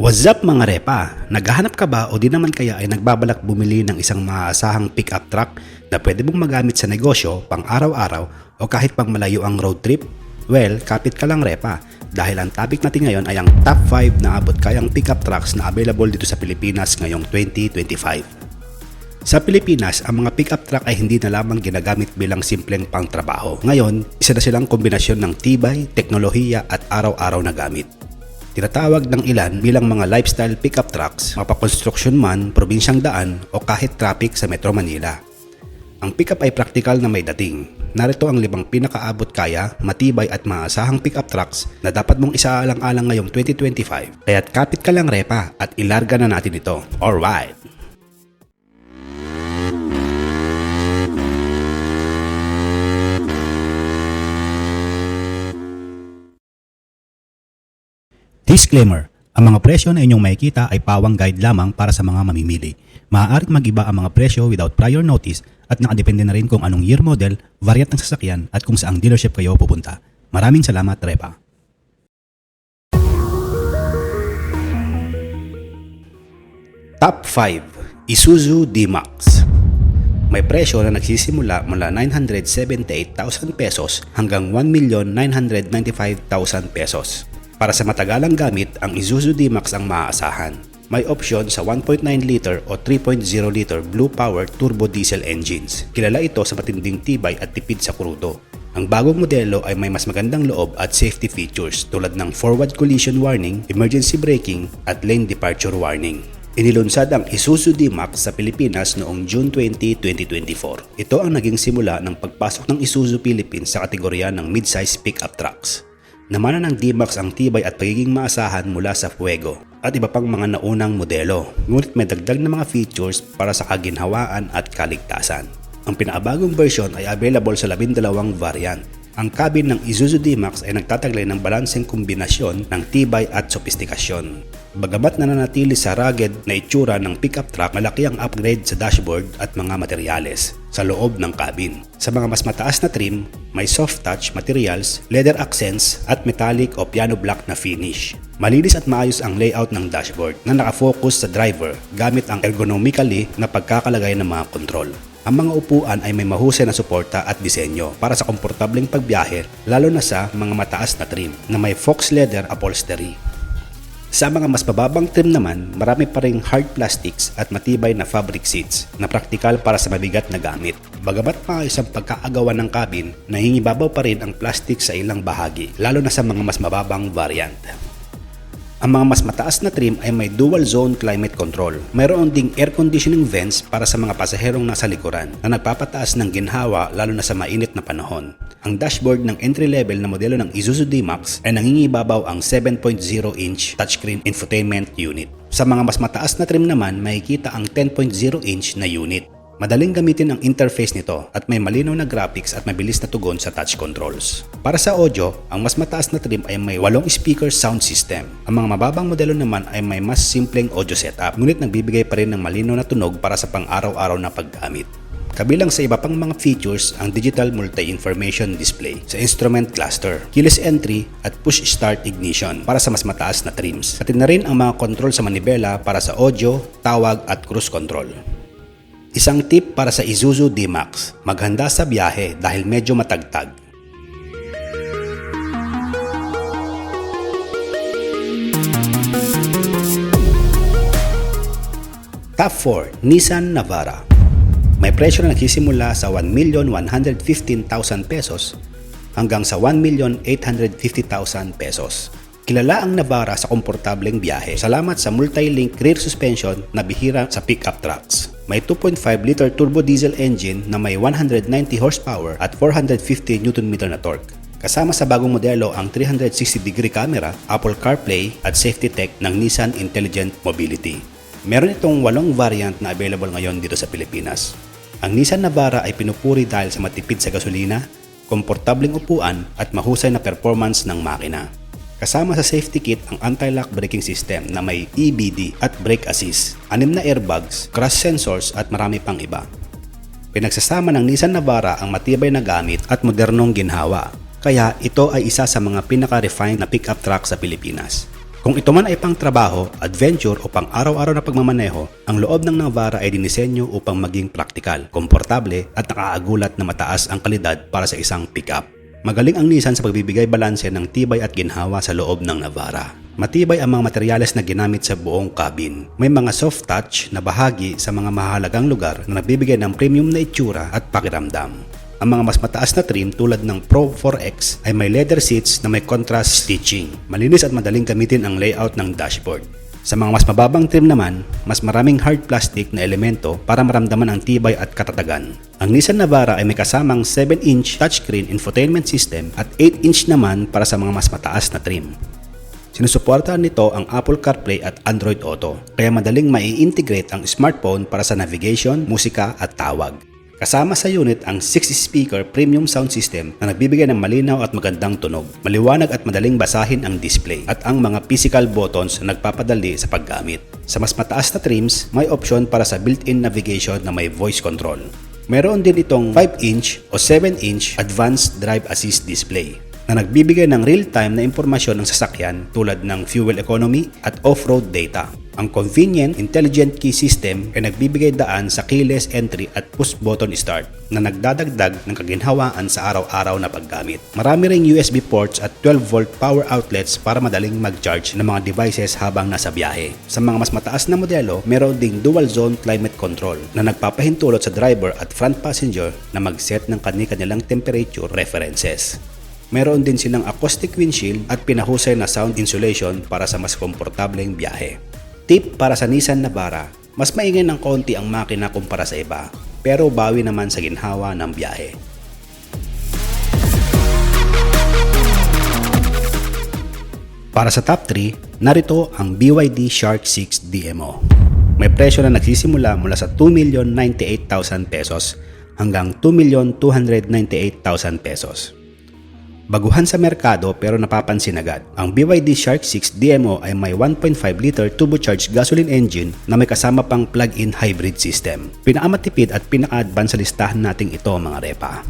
What's up mga repa? Naghahanap ka ba o di naman kaya ay nagbabalak bumili ng isang maaasahang pickup truck na pwede mong magamit sa negosyo, pang araw-araw o kahit pang malayo ang road trip? Well, kapit ka lang repa dahil ang topic natin ngayon ay ang top 5 na abot kayang pickup trucks na available dito sa Pilipinas ngayong 2025. Sa Pilipinas, ang mga pickup truck ay hindi na lamang ginagamit bilang simpleng pangtrabaho. Ngayon, isa na silang kombinasyon ng tibay, teknolohiya at araw-araw na gamit. Tinatawag ng ilan bilang mga lifestyle pickup trucks, mapakonstruksyon man, probinsyang daan o kahit traffic sa Metro Manila. Ang pickup ay praktikal na may dating. Narito ang limang pinakaabot kaya, matibay at maasahang pickup trucks na dapat mong isaalang-alang ngayong 2025. Kaya't kapit ka lang repa at ilarga na natin ito. Alright! Disclaimer, ang mga presyo na inyong makikita ay pawang guide lamang para sa mga mamimili. Maaaring mag-iba ang mga presyo without prior notice at nakadepende na rin kung anong year model, variant ng sasakyan at kung saang dealership kayo pupunta. Maraming salamat, Trepa. Top 5 Isuzu D-Max May presyo na nagsisimula mula 978,000 pesos hanggang 1,995,000 pesos. Para sa matagalang gamit, ang Isuzu D-Max ang maaasahan. May opsyon sa 1.9 liter o 3.0 liter Blue Power Turbo Diesel engines. Kilala ito sa matinding tibay at tipid sa krudo. Ang bagong modelo ay may mas magandang loob at safety features tulad ng forward collision warning, emergency braking at lane departure warning. Inilunsad ang Isuzu D-Max sa Pilipinas noong June 20, 2024. Ito ang naging simula ng pagpasok ng Isuzu Philippines sa kategorya ng mid-size pickup trucks. Namana ng D-Max ang tibay at pagiging maasahan mula sa Fuego at iba pang mga naunang modelo, ngunit may dagdag na mga features para sa kaginhawaan at kaligtasan. Ang pinakabagong version ay available sa labindalawang variant. Ang cabin ng Isuzu D-Max ay nagtataglay ng balanseng kombinasyon ng tibay at sopistikasyon. Bagamat nananatili sa rugged na itsura ng pickup truck, malaki ang upgrade sa dashboard at mga materyales sa loob ng cabin. Sa mga mas mataas na trim, may soft touch materials, leather accents at metallic o piano black na finish. Malinis at maayos ang layout ng dashboard na nakafocus sa driver gamit ang ergonomically na pagkakalagay ng mga kontrol. Ang mga upuan ay may mahusay na suporta at disenyo para sa komportableng pagbiyahe lalo na sa mga mataas na trim na may fox leather upholstery. Sa mga mas mababang trim naman, marami pa ring hard plastics at matibay na fabric seats na praktikal para sa mabigat na gamit. Bagamat maayos ang pagkaagawan ng cabin, nahingibabaw pa rin ang plastic sa ilang bahagi, lalo na sa mga mas mababang variant. Ang mga mas mataas na trim ay may dual zone climate control. Mayroon ding air conditioning vents para sa mga pasaherong nasa likuran na nagpapataas ng ginhawa lalo na sa mainit na panahon. Ang dashboard ng entry-level na modelo ng Isuzu D-Max ay nangingibabaw ang 7.0-inch touchscreen infotainment unit. Sa mga mas mataas na trim naman, makikita ang 10.0-inch na unit. Madaling gamitin ang interface nito at may malinaw na graphics at mabilis na tugon sa touch controls. Para sa audio, ang mas mataas na trim ay may 8 speaker sound system. Ang mga mababang modelo naman ay may mas simpleng audio setup, ngunit nagbibigay pa rin ng malinaw na tunog para sa pang-araw-araw na paggamit. Kabilang sa iba pang mga features ang digital multi-information display sa instrument cluster, keyless entry at push start ignition para sa mas mataas na trims. Pati na rin ang mga control sa manibela para sa audio, tawag at cruise control. Isang tip para sa Isuzu D-Max, maghanda sa biyahe dahil medyo matagtag. Top 4, Nissan Navara. May presyo na nagsisimula sa 1,115,000 pesos hanggang sa 1,850,000 pesos. Kilala ang Navara sa komportableng biyahe salamat sa multi-link rear suspension na bihira sa pickup trucks. May 2.5 liter turbo diesel engine na may 190 horsepower at 450 Nm na torque. Kasama sa bagong modelo ang 360 degree camera, Apple CarPlay at safety tech ng Nissan Intelligent Mobility. Meron itong walong variant na available ngayon dito sa Pilipinas. Ang Nissan Navara ay pinupuri dahil sa matipid sa gasolina, komportableng upuan at mahusay na performance ng makina. Kasama sa safety kit ang anti-lock braking system na may EBD at brake assist, anim na airbags, crash sensors at marami pang iba. Pinagsasama ng Nissan Navara ang matibay na gamit at modernong ginhawa, kaya ito ay isa sa mga pinaka-refined na pickup truck sa Pilipinas. Kung ito man ay pang trabaho, adventure o pang araw-araw na pagmamaneho, ang loob ng Navara ay dinisenyo upang maging praktikal, komportable at nakaagulat na mataas ang kalidad para sa isang pickup. Magaling ang Nissan sa pagbibigay balanse ng tibay at ginhawa sa loob ng Navara. Matibay ang mga materyales na ginamit sa buong cabin. May mga soft touch na bahagi sa mga mahalagang lugar na nagbibigay ng premium na itsura at pakiramdam. Ang mga mas mataas na trim tulad ng Pro 4X ay may leather seats na may contrast stitching. Malinis at madaling gamitin ang layout ng dashboard. Sa mga mas mababang trim naman, mas maraming hard plastic na elemento para maramdaman ang tibay at katatagan. Ang Nissan Navara ay may kasamang 7-inch touchscreen infotainment system at 8-inch naman para sa mga mas mataas na trim. Sinusuportahan nito ang Apple CarPlay at Android Auto, kaya madaling mai-integrate ang smartphone para sa navigation, musika at tawag. Kasama sa unit ang 6-speaker premium sound system na nagbibigay ng malinaw at magandang tunog, maliwanag at madaling basahin ang display, at ang mga physical buttons na nagpapadali sa paggamit. Sa mas mataas na trims, may option para sa built-in navigation na may voice control. Meron din itong 5-inch o 7-inch advanced drive assist display na nagbibigay ng real-time na impormasyon ng sasakyan tulad ng fuel economy at off-road data. Ang convenient intelligent key system ay nagbibigay daan sa keyless entry at push button start na nagdadagdag ng kaginhawaan sa araw-araw na paggamit. Marami ring USB ports at 12 volt power outlets para madaling mag-charge ng mga devices habang nasa biyahe. Sa mga mas mataas na modelo, meron ding dual zone climate control na nagpapahintulot sa driver at front passenger na mag-set ng kani-kanilang temperature references. Meron din silang acoustic windshield at pinahusay na sound insulation para sa mas komportableng biyahe. Tip para sa Nissan Navara, mas maingay ng konti ang makina kumpara sa iba, pero bawi naman sa ginhawa ng biyahe. Para sa top 3, narito ang BYD Shark 6 DMO. May presyo na nagsisimula mula sa 2,098,000 pesos hanggang 2,298,000 pesos. Baguhan sa merkado pero napapansin agad. Ang BYD Shark 6 DMO ay may 1.5 liter turbocharged gasoline engine na may kasama pang plug-in hybrid system. Pinakamatipid at pinaka-advance sa listahan nating ito mga repa.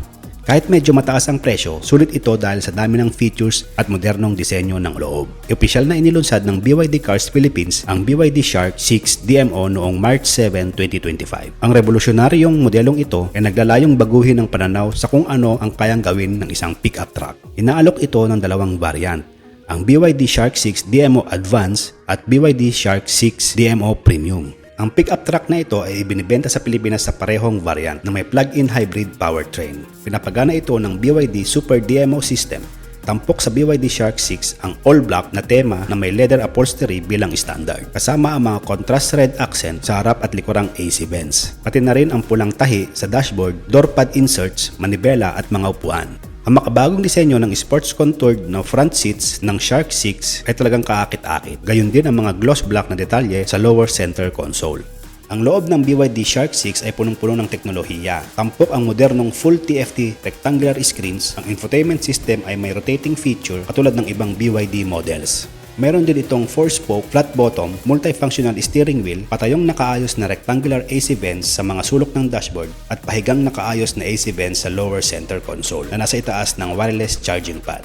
Kahit medyo mataas ang presyo, sulit ito dahil sa dami ng features at modernong disenyo ng loob. Opisyal na inilunsad ng BYD Cars Philippines ang BYD Shark 6 DMO noong March 7, 2025. Ang revolusyonaryong modelong ito ay naglalayong baguhin ang pananaw sa kung ano ang kayang gawin ng isang pickup truck. Inaalok ito ng dalawang variant, ang BYD Shark 6 DMO Advance at BYD Shark 6 DMO Premium. Ang pickup truck na ito ay ibinibenta sa Pilipinas sa parehong variant na may plug-in hybrid powertrain. Pinapagana ito ng BYD Super DMO system. Tampok sa BYD Shark 6 ang all-black na tema na may leather upholstery bilang standard. Kasama ang mga contrast red accent sa harap at likurang AC vents. Pati na rin ang pulang tahi sa dashboard, door pad inserts, manibela at mga upuan. Ang makabagong disenyo ng sports contoured na front seats ng Shark 6 ay talagang kaakit-akit. Gayon din ang mga gloss black na detalye sa lower center console. Ang loob ng BYD Shark 6 ay punong-puno ng teknolohiya. Tampok ang modernong full TFT rectangular screens. Ang infotainment system ay may rotating feature katulad ng ibang BYD models. Meron din itong 4-spoke, flat-bottom, multifunctional steering wheel, patayong nakaayos na rectangular AC vents sa mga sulok ng dashboard at pahigang nakaayos na AC vents sa lower center console na nasa itaas ng wireless charging pad.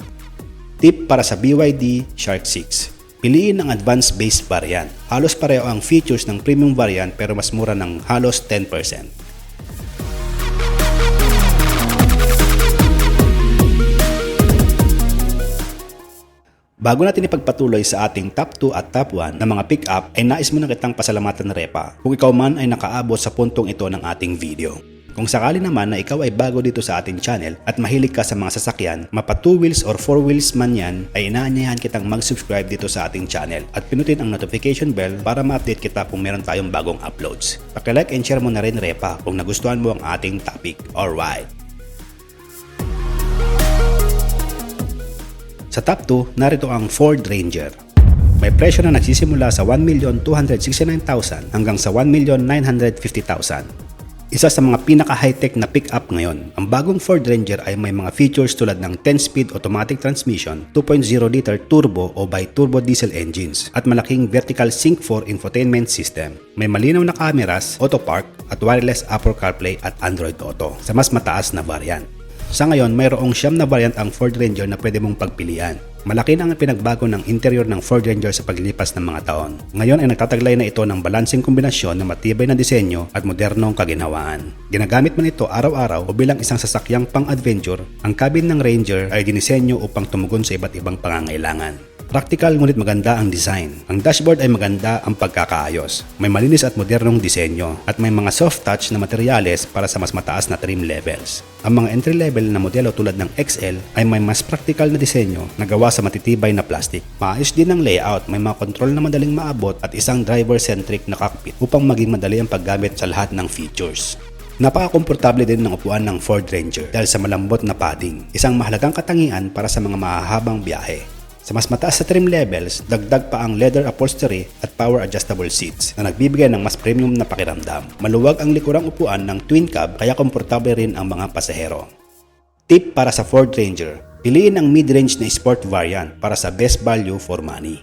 Tip para sa BYD Shark 6 Piliin ang advanced base variant. Halos pareho ang features ng premium variant pero mas mura ng halos 10%. Bago natin ipagpatuloy sa ating top 2 at top 1 na mga pick-up ay nais mo na kitang pasalamatan repa kung ikaw man ay nakaabot sa puntong ito ng ating video. Kung sakali naman na ikaw ay bago dito sa ating channel at mahilig ka sa mga sasakyan, mapa 2 wheels or 4 wheels man yan, ay inaanyayahan kitang mag-subscribe dito sa ating channel at pinutin ang notification bell para ma-update kita kung meron tayong bagong uploads. Paki-like and share mo na rin repa kung nagustuhan mo ang ating topic. Alright! Sa top 2, narito ang Ford Ranger. May presyo na nagsisimula sa 1,269,000 hanggang sa 1,950,000. Isa sa mga pinaka-high-tech na pick-up ngayon, ang bagong Ford Ranger ay may mga features tulad ng 10-speed automatic transmission, 2.0-liter turbo o bi-turbo diesel engines, at malaking vertical Sync 4 infotainment system. May malinaw na cameras, auto park, at wireless Apple CarPlay at Android Auto sa mas mataas na variant. Sa ngayon, mayroong siyam na variant ang Ford Ranger na pwede mong pagpilian. Malaki na ang pinagbago ng interior ng Ford Ranger sa paglipas ng mga taon. Ngayon ay nagtataglay na ito ng balansing kombinasyon ng matibay na disenyo at modernong kaginhawaan. Ginagamit man ito araw-araw o bilang isang sasakyang pang-adventure, ang cabin ng Ranger ay dinisenyo upang tumugon sa iba't ibang pangangailangan. Practical ngunit maganda ang design. Ang dashboard ay maganda ang pagkakaayos. May malinis at modernong disenyo at may mga soft touch na materyales para sa mas mataas na trim levels. Ang mga entry level na modelo tulad ng XL ay may mas practical na disenyo na gawa sa matitibay na plastic. Maayos din ang layout, may mga control na madaling maabot at isang driver-centric na cockpit upang maging madali ang paggamit sa lahat ng features. Napaka-komportable din ng upuan ng Ford Ranger dahil sa malambot na padding, isang mahalagang katangian para sa mga mahahabang biyahe. Sa mas mataas sa trim levels, dagdag pa ang leather upholstery at power adjustable seats na nagbibigay ng mas premium na pakiramdam. Maluwag ang likurang upuan ng twin cab kaya komportable rin ang mga pasahero. Tip para sa Ford Ranger, piliin ang mid-range na sport variant para sa best value for money.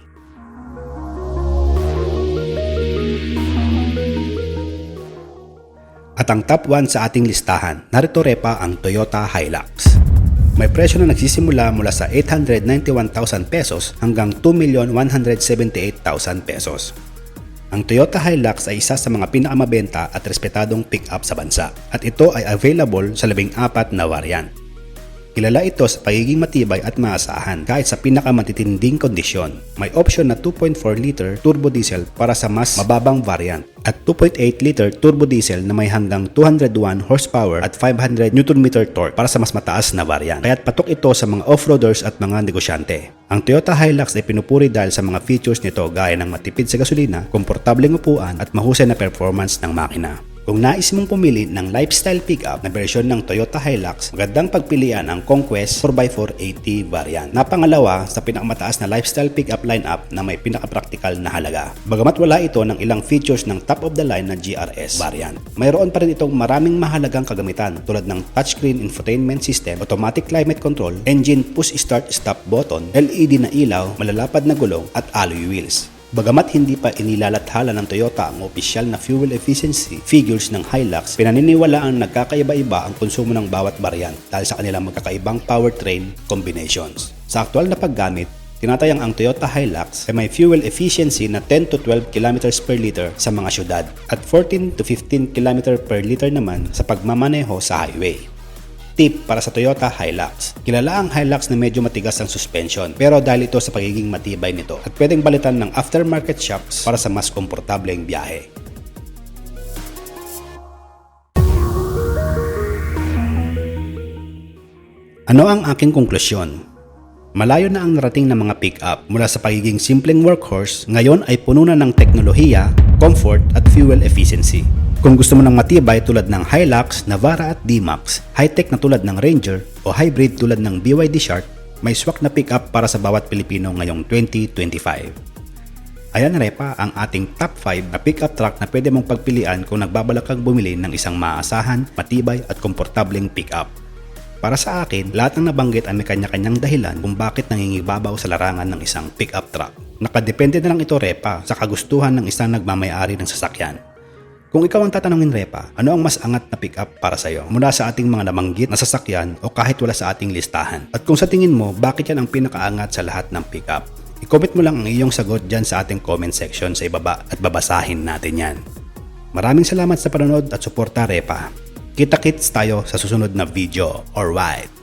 At ang top 1 sa ating listahan, narito repa ang Toyota Hilux. May presyo na nagsisimula mula sa 891,000 pesos hanggang 2,178,000 pesos. Ang Toyota Hilux ay isa sa mga pinakamabenta at respetadong pick-up sa bansa at ito ay available sa labing apat na variant. Kilala ito sa pagiging matibay at maasahan kahit sa pinakamatitinding kondisyon. May option na 2.4 liter turbo diesel para sa mas mababang variant at 2.8 liter turbo diesel na may hanggang 201 horsepower at 500 Nm torque para sa mas mataas na variant. Kaya't patok ito sa mga off-roaders at mga negosyante. Ang Toyota Hilux ay pinupuri dahil sa mga features nito gaya ng matipid sa gasolina, komportableng upuan at mahusay na performance ng makina. Kung nais mong pumili ng lifestyle pickup na version ng Toyota Hilux, magandang pagpilian ang Conquest 4x4 AT variant. Na pangalawa sa pinakamataas na lifestyle pickup lineup na may pinakapraktikal na halaga. Bagamat wala ito ng ilang features ng top of the line na GRS variant. Mayroon pa rin itong maraming mahalagang kagamitan tulad ng touchscreen infotainment system, automatic climate control, engine push start stop button, LED na ilaw, malalapad na gulong at alloy wheels. Bagamat hindi pa inilalathala ng Toyota ang opisyal na fuel efficiency figures ng Hilux, pinaniniwala ang nagkakaiba-iba ang konsumo ng bawat variant dahil sa kanilang magkakaibang powertrain combinations. Sa aktual na paggamit, tinatayang ang Toyota Hilux ay may fuel efficiency na 10 to 12 km per liter sa mga syudad at 14 to 15 km per liter naman sa pagmamaneho sa highway. Tip para sa Toyota Hilux. Kilala ang Hilux na medyo matigas ang suspension pero dahil ito sa pagiging matibay nito at pwedeng balitan ng aftermarket shocks para sa mas komportableng biyahe. Ano ang aking konklusyon? Malayo na ang narating ng mga pick-up mula sa pagiging simpleng workhorse, ngayon ay puno na ng teknolohiya, comfort at fuel efficiency. Kung gusto mo ng matibay tulad ng Hilux, Navara at D-Max, high-tech na tulad ng Ranger o hybrid tulad ng BYD Shark, may swak na pick-up para sa bawat Pilipino ngayong 2025. Ayan repa ang ating top 5 na pick-up truck na pwede mong pagpilian kung nagbabalak kang bumili ng isang maaasahan, matibay at komportableng pick-up. Para sa akin, lahat ng nabanggit ay may kanya-kanyang dahilan kung bakit nangingibabaw sa larangan ng isang pick-up truck. Nakadepende na lang ito repa sa kagustuhan ng isang nagmamayari ng sasakyan. Kung ikaw ang tatanungin repa, ano ang mas angat na pick-up para sa iyo mula sa ating mga nabanggit na sasakyan o kahit wala sa ating listahan? At kung sa tingin mo, bakit yan ang pinakaangat sa lahat ng pick-up? I-comment mo lang ang iyong sagot dyan sa ating comment section sa ibaba at babasahin natin yan. Maraming salamat sa panonood at suporta repa. Kita-kits tayo sa susunod na video. Alright.